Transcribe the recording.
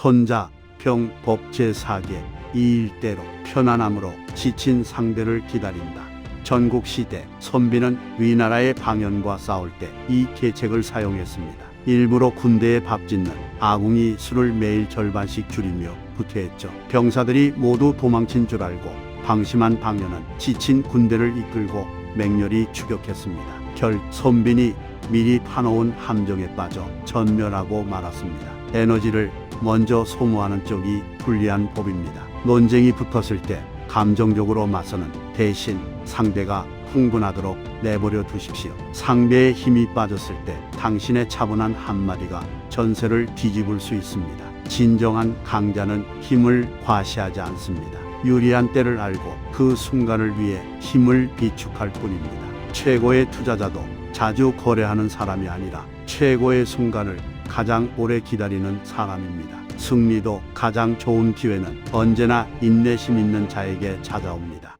손자 병법 제4계 이 일대로 편안함으로 지친 상대를 기다린다. 전국 시대 선비는 위나라의 방연과 싸울 때 이 계책을 사용했습니다. 일부러 군대에 밥 짓는 아궁이 술을 매일 절반씩 줄이며 후퇴했죠. 병사들이 모두 도망친 줄 알고 방심한 방연은 지친 군대를 이끌고 맹렬히 추격했습니다. 결 선빈이 미리 파놓은 함정에 빠져 전멸하고 말았습니다. 에너지를 먼저 소모하는 쪽이 불리한 법입니다. 논쟁이 붙었을 때 감정적으로 맞서는 대신 상대가 흥분하도록 내버려 두십시오. 상대의 힘이 빠졌을 때 당신의 차분한 한마디가 전세를 뒤집을 수 있습니다. 진정한 강자는 힘을 과시하지 않습니다. 유리한 때를 알고 그 순간을 위해 힘을 비축할 뿐입니다. 최고의 투자자도 자주 거래하는 사람이 아니라 최고의 순간을 가장 오래 기다리는 사람입니다. 승리도 가장 좋은 기회는 언제나 인내심 있는 자에게 찾아옵니다.